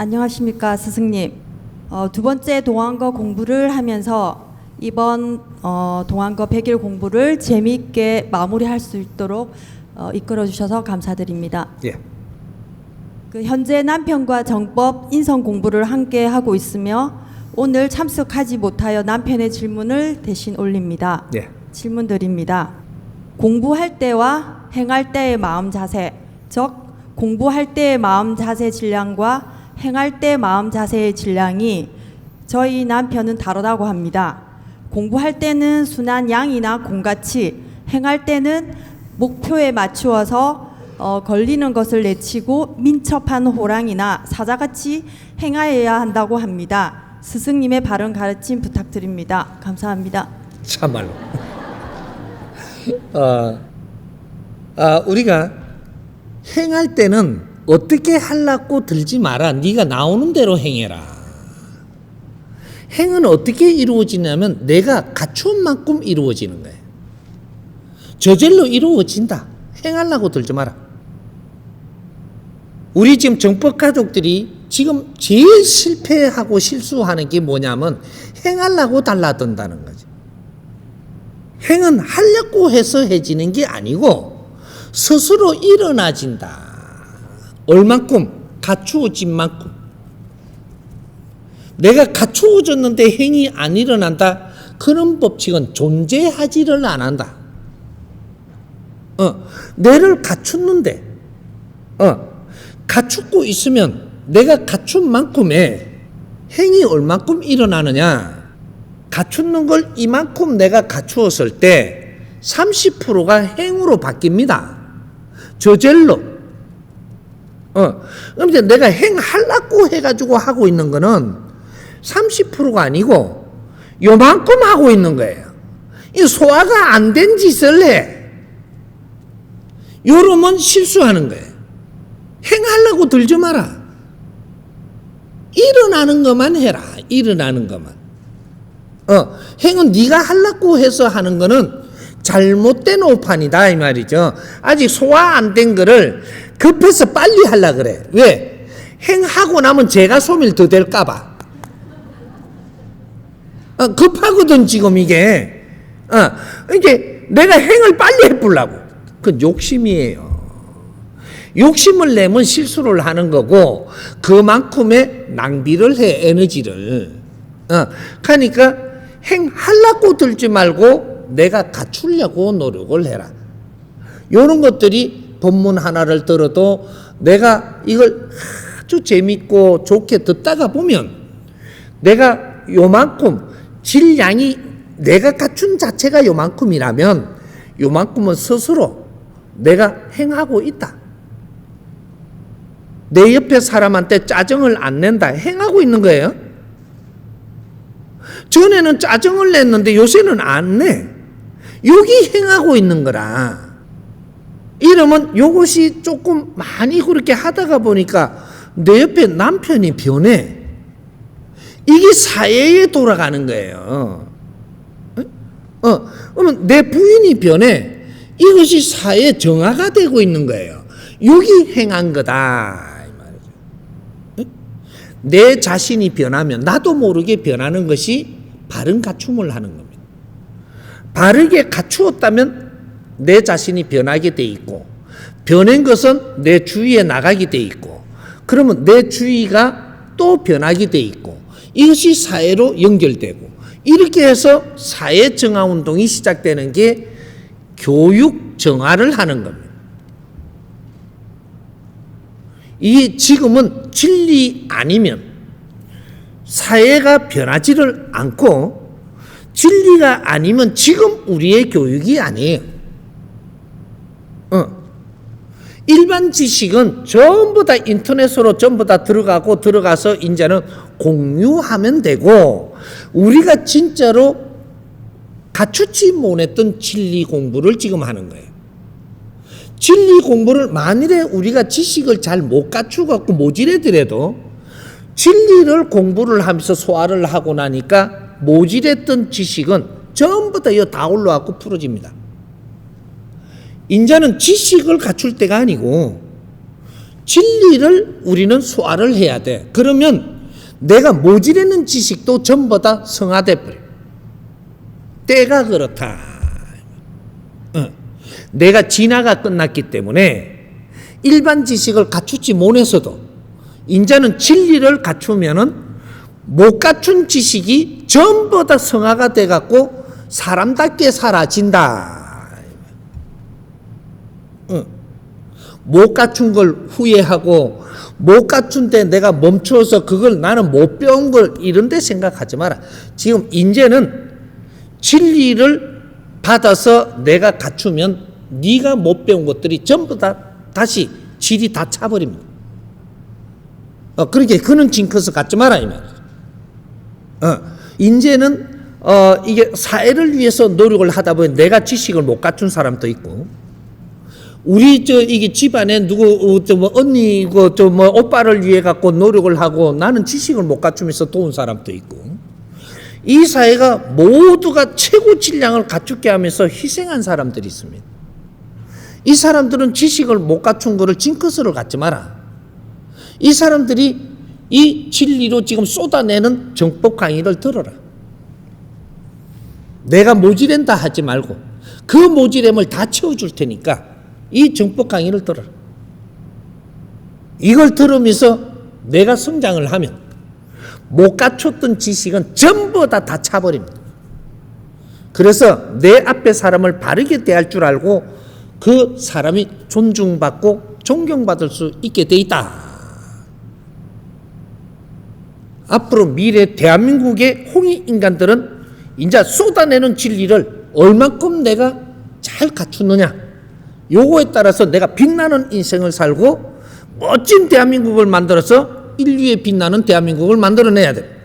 안녕하십니까 스승님. 어, 두 번째 동안거 공부를 하면서 이번 어, 동안거 100일 공부를 재미있게 마무리할 수 있도록 어, 이끌어 주셔서 감사드립니다. 예. 그 현재 남편과 정법 인성 공부를 함께 하고 있으며 오늘 참석하지 못하여 남편의 질문을 대신 올립니다. 예. 질문 드립니다. 공부할 때와 행할 때의 마음 자세, 즉 공부할 때의 마음 자세 질량과 행할 때 마음 자세의 질량이 저희 남편은 다르다고 합니다. 공부할 때는 순한 양이나 공같이, 행할 때는 목표에 맞추어서 어, 걸리는 것을 내치고 민첩한 호랑이나 사자같이 행하여야 한다고 합니다. 스승님의 바른 가르침 부탁드립니다. 감사합니다. 참말로. 어, 아, 우리가 행할 때는 어떻게 하려고 들지 마라. 네가 나오는 대로 행해라. 행은 어떻게 이루어지냐면 내가 갖춘 만큼 이루어지는 거예요. 저절로 이루어진다. 행하려고 들지 마라. 우리 지금 정법 가족들이 지금 제일 실패하고 실수하는 게 뭐냐면 행하려고 달라든다는 거지. 행은 하려고 해서 해지는 게 아니고 스스로 일어나진다. 얼만큼 갖추어진 만큼. 내가 갖추어졌는데 행이 안 일어난다. 그런 법칙은 존재하지를 안 한다. 어, 내를 갖췄는데, 어, 갖추고 있으면 내가 갖춘 만큼의 행이 얼만큼 일어나느냐. 갖추는 걸 이만큼 내가 갖추었을 때 30%가 행으로 바뀝니다. 저절로. 어, 그럼 이제 내가 행하려고 해가지고 하고 있는 거는 30%가 아니고 요만큼 하고 있는 거예요. 이 소화가 안 된 짓을 해. 요러면 실수하는 거예요. 행하려고 들지 마라. 일어나는 것만 해라. 일어나는 것만. 어, 행은 네가 하려고 해서 하는 거는 잘못된 오판이다 이 말이죠. 아직 소화 안 된 거를 급해서 빨리 하려 그래. 왜? 행하고 나면 제가 소밀 더 될까 봐. 어, 급하거든 지금 이게. 어, 이게 내가 행을 빨리 해보려고. 그 욕심이에요. 욕심을 내면 실수를 하는 거고 그만큼의 낭비를 해 에너지를. 어, 그러니까 행하려고 들지 말고 내가 갖추려고 노력을 해라. 이런 것들이 본문 하나를 들어도 내가 이걸 아주 재밌고 좋게 듣다가 보면 내가 요만큼 질량이 내가 갖춘 자체가 요만큼이라면 요만큼은 스스로 내가 행하고 있다. 내 옆에 사람한테 짜증을 안 낸다. 행하고 있는 거예요. 전에는 짜증을 냈는데 요새는 안 내. 여기 행하고 있는 거라. 이러면 요것이 조금 많이 그렇게 하다가 보니까 내 옆에 남편이 변해. 이게 사회에 돌아가는 거예요. 어, 그러면 내 부인이 변해. 이것이 사회 정화가 되고 있는 거예요. 여기 행한 거다. 내 자신이 변하면 나도 모르게 변하는 것이 바른 갖춤을 하는 겁니다. 바르게 갖추었다면 내 자신이 변하게 돼 있고 변한 것은 내 주위에 나가게 돼 있고 그러면 내 주위가 또 변하게 돼 있고 이것이 사회로 연결되고 이렇게 해서 사회 정화 운동이 시작되는 게 교육 정화를 하는 겁니다. 이 지금은 진리 아니면 사회가 변하지를 않고 진리가 아니면 지금 우리의 교육이 아니에요. 어. 일반 지식은 전부 다 인터넷으로 전부 다 들어가고 들어가서 이제는 공유하면 되고 우리가 진짜로 갖추지 못했던 진리 공부를 지금 하는 거예요. 진리 공부를 만일에 우리가 지식을 잘 못 갖추고 모질애더라도 진리를 공부를 하면서 소화를 하고 나니까 모질했던 지식은 전부 다 이거 다 올라왔고 풀어집니다. 인자는 지식을 갖출 때가 아니고 진리를 우리는 소화를 해야 돼. 그러면 내가 모질했는 지식도 전부 다 성화돼 버려. 때가 그렇다. 어. 내가 진화가 끝났기 때문에 일반 지식을 갖추지 못해서도 인자는 진리를 갖추면은 못 갖춘 지식이 전부 다 성화가 돼 갖고 사람답게 사라진다. 응. 못 갖춘 걸 후회하고 못 갖춘 데 내가 멈춰서 그걸 나는 못 배운 걸 이런 데 생각하지 마라. 지금 인제는 진리를 받아서 내가 갖추면 네가 못 배운 것들이 전부 다 다시 질이 다 차버립니다. 어, 그렇게 그는 징크스 갖지 마라 이 말이죠. 어, 이제는 어, 이게 사회를 위해서 노력을 하다 보니 내가 지식을 못 갖춘 사람도 있고 우리 저 이게 집안에 누구 어, 저뭐 언니고 저뭐 오빠를 위해 갖고 노력을 하고 나는 지식을 못 갖추면서 도운 사람도 있고 이 사회가 모두가 최고 질량을 갖추게 하면서 희생한 사람들이 있습니다. 이 사람들은 지식을 못 갖춘 거를 징크스를 갖지 마라. 이 사람들이 이 진리로 지금 쏟아내는 정법 강의를 들어라. 내가 모질한다 하지 말고 그 모질함을 다 채워줄 테니까 이 정법 강의를 들어라. 이걸 들으면서 내가 성장을 하면 못 갖췄던 지식은 전부 다 다 차버립니다. 그래서 내 앞에 사람을 바르게 대할 줄 알고 그 사람이 존중받고 존경받을 수 있게 돼 있다. 앞으로 미래 대한민국의 홍익 인간들은 이제 쏟아내는 진리를 얼만큼 내가 잘 갖추느냐. 요거에 따라서 내가 빛나는 인생을 살고 멋진 대한민국을 만들어서 인류의 빛나는 대한민국을 만들어내야 돼.